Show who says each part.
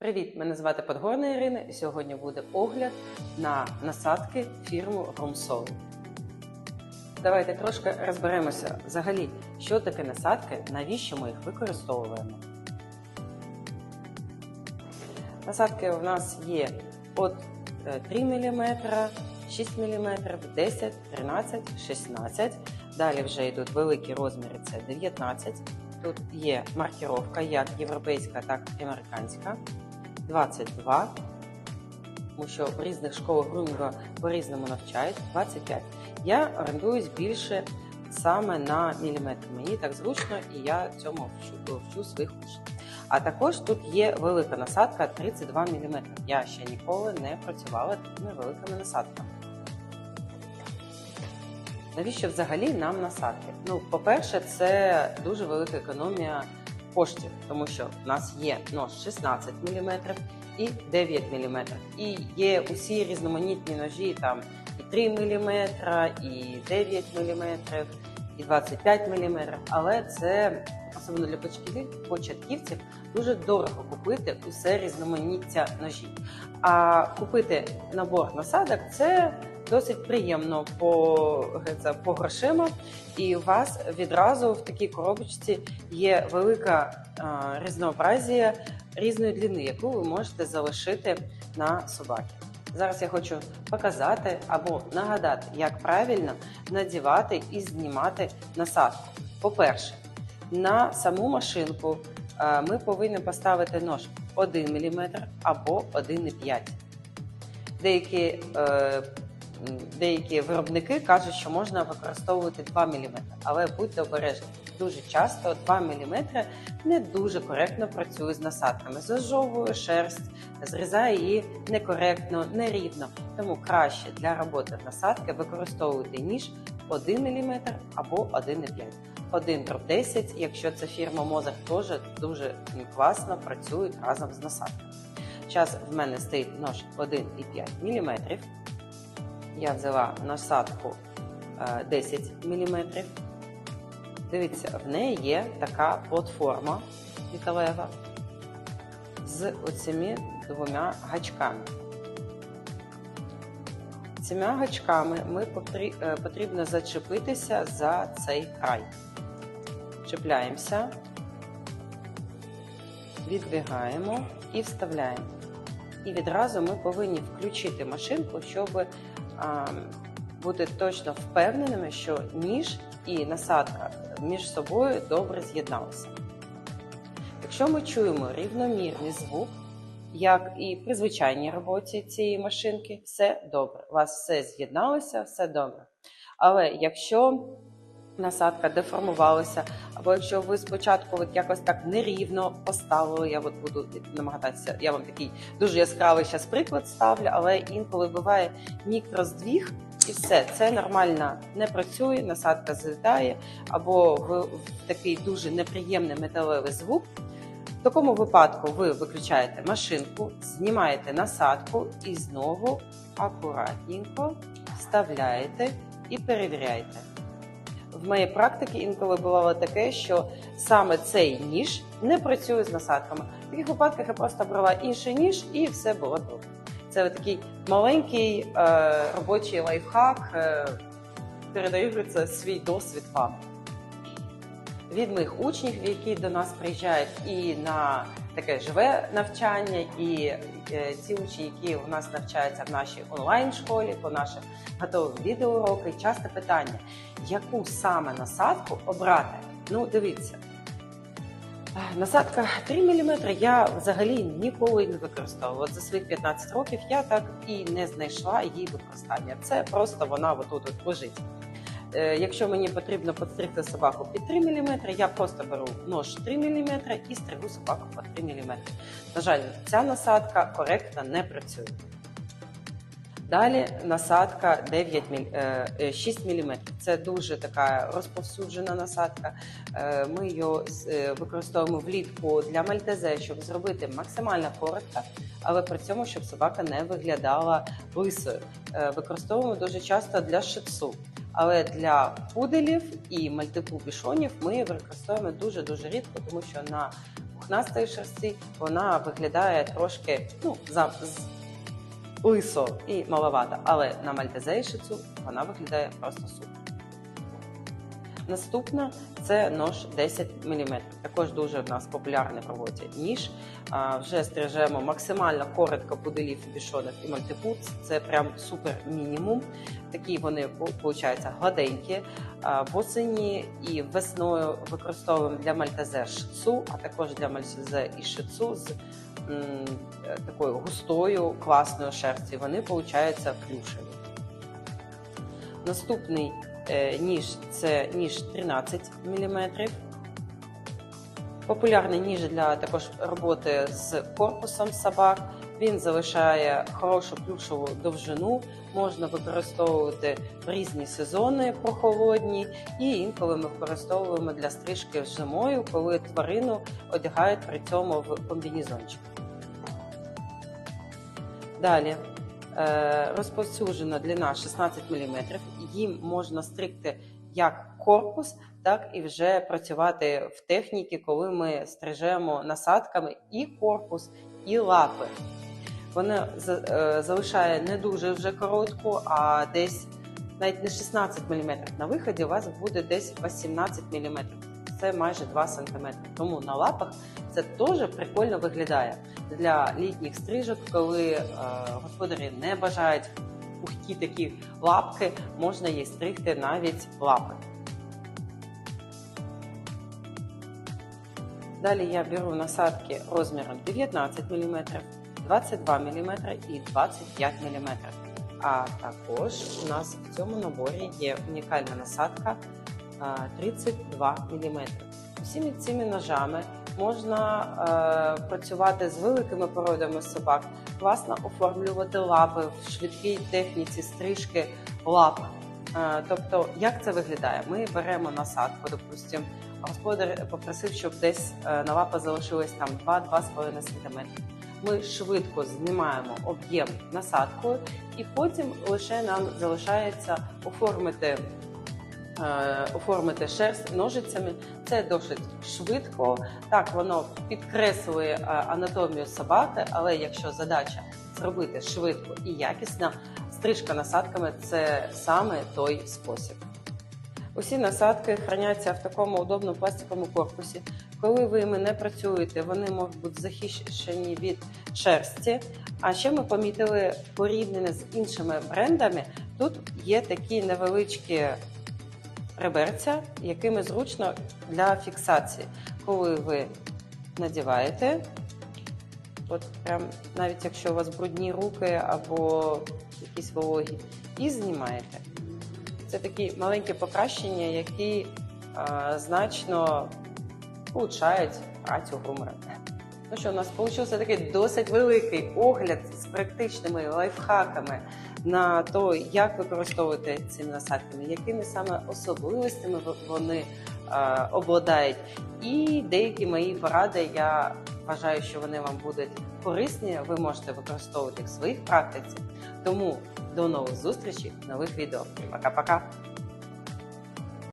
Speaker 1: Привіт! Мене звати Подгорна Ірина, і сьогодні буде огляд на насадки фірму Roomsol. Давайте трошки розберемося взагалі, що таке насадки, навіщо ми їх використовуємо. Насадки у нас є е, 3 мм, 6 мм, 10, 13, 16. Далі вже йдуть великі розміри, це 19. Тут є маркіровка як європейська, так і американська. 22, тому що в різних школах грумінга по-різному навчають. 25. Я орієнтуюсь більше саме на міліметр. Мені так зручно, і я цьому вчу, вчу своїх учнів. А також тут є велика насадка 32 мм. Я ще ніколи не працювала такими великими насадками. Навіщо взагалі нам насадки? Ну, по-перше, це дуже велика економія коштів, тому що в нас є нож 16 мм і 9 мм. І є усі різноманітні ножі, там і 3 мм, і 9 мм, і 25 мм. Але це особливо для початків- початківців дуже дорого купити усе різноманіття ножів. А купити набор насадок це досить приємно по, говориться, по грошима, і у вас відразу в такій коробочці є велика а, різнообразія різної длини, яку ви можете залишити на собаки. Зараз я хочу показати або нагадати, як правильно надівати і знімати насадку. По-перше, на саму машинку ми повинні поставити нож 1 мм або 1,5 Деякі е, деякі виробники кажуть, що можна використовувати 2 мм, але будьте обережні. Дуже часто 2 мм не дуже коректно працює з насадками, зажовує шерсть, зрізає її некоректно, нерівно. Тому краще для роботи насадки використовувати ніж 1 мм або 1,5 1 дроб 10, якщо це фірма Мозер, теж дуже класно працюють разом з насадками. Зараз в мене стоїть нож 1,5 мм. Я взяла насадку е, 10 мм. Дивіться, в неї є така платформа металева з оцими двома гачками. Цими гачками ми е, потрібно зачепитися за цей край. Чіпляємося, відбігаємо і вставляємо. І відразу ми повинні включити машинку, щоб а, бути точно впевненими, що ніж і насадка між собою добре з'єдналися. Якщо ми чуємо рівномірний звук, як і при звичайній роботі цієї машинки, все добре. У вас все з'єдналося, все добре. Але якщо насадка деформувалася, або якщо ви спочатку от якось так нерівно поставили, я от буду намагатися, я вам такий дуже яскравий зараз приклад ставлю, але інколи буває мікроздвіг, і все, це нормально не працює, насадка злітає, або в, в такий дуже неприємний металевий звук. В такому випадку ви виключаєте машинку, знімаєте насадку і знову акуратненько вставляєте і перевіряєте. В моїй практиці інколи бувало таке, що саме цей ніж не працює з насадками. В таких випадках я просто брала інший ніж і все було добре. Це такий маленький е, робочий лайфхак. Е, передаю це свій досвід вам. Від моїх учнів, які до нас приїжджають і на таке живе навчання, і е, ті учні, які у нас навчаються в нашій онлайн-школі, по нашим готовим відеоуроки, часто питання, яку саме насадку обрати? Ну, дивіться. Насадка 3 мм я взагалі ніколи не використовувала. За своїх 15 років я так і не знайшла її використання. Це просто вона отут от лежить. Е, Якщо мені потрібно підстригти собаку під 3 мм, я просто беру нож 3 мм і стригу собаку по 3 мм. На жаль, ця насадка коректно не працює. Далі насадка 9 міль- е, е, 6 мм. Це дуже така розповсюджена насадка. Е, Ми її е, використовуємо влітку для мальтезе, щоб зробити максимально коротко, але при цьому, щоб собака не виглядала лисою. Використовуємо дуже часто для шицу. Але для пуделів і мальтипу бішонів ми використовуємо дуже дуже рідко, тому що на пухнастої шерсті вона виглядає трошки ну, за, лисо і маловато, але на мальтезейшицю вона виглядає просто супер. Наступна це нож 10 мм. Також дуже в нас популярний в роботі ніж. Вже стрижемо максимально коротко пуделів, бішонів і мальтипуц. Це прям супер мінімум. Такі вони виходять гладенькі. Восені і весною використовуємо для мальтезе шицу, а також для мальтезе і шицу з м, е, такою густою класною шерстю. Вони получаються плюшеві. Наступний ніж це ніж 13 мм. Популярний ніж для також роботи з корпусом собак. Він залишає хорошу плюшову довжину, можна використовувати в різні сезони прохолодні, і інколи ми використовуємо для стрижки зимою, коли тварину одягають при цьому в комбінізончик. Далі е, розповсюджена длина 16 мм. Їм можна стригти як корпус, так і вже працювати в техніці, коли ми стрижемо насадками і корпус, і лапи. Вона е, залишає не дуже вже коротку, а десь навіть не 16 мм. На виході у вас буде десь 18 мм. Це майже 2 см. Тому на лапах це теж прикольно виглядає для літніх стрижок, коли е, господарі не бажають пухкі такі лапки, можна їй стригти навіть лапи. Далі я беру насадки розміром 19 мм, 22 мм і 25 мм. А також у нас в цьому наборі є унікальна насадка 32 мм. Усіми цими ножами можна е, працювати з великими породами собак, класно оформлювати лапи в швидкій техніці стрижки лап. Е, тобто, як це виглядає? Ми беремо насадку, допустимо, господар попросив, щоб десь е, на лапа залишилось там 2-2,5 см. Ми швидко знімаємо об'єм насадкою, і потім лише нам залишається оформити е, оформити шерсть ножицями. Це досить швидко. Так, воно підкреслює е, анатомію собаки, але якщо задача зробити швидко і якісно, стрижка насадками це саме той спосіб. Усі насадки храняться в такому удобному пластиковому корпусі. Коли ви ними не працюєте, вони можуть бути захищені від шерсті. А ще ми помітили порівняно з іншими брендами. Тут є такі невеличкі реберця, якими зручно для фіксації. Коли ви надіваєте, от прям навіть якщо у вас брудні руки або якісь вологі, і знімаєте. Це такі маленькі покращення, які е, значно улучшають працю грумера. Ну що, у нас вийшов такий досить великий огляд з практичними лайфхаками на то, як використовувати ці насадками, якими саме особливостями вони е, обладають. І деякі мої поради я вважаю, що вони вам будуть корисні. Ви можете використовувати в своїх практиці. Тому до нових зустрічей, нових відео. Пока-пока!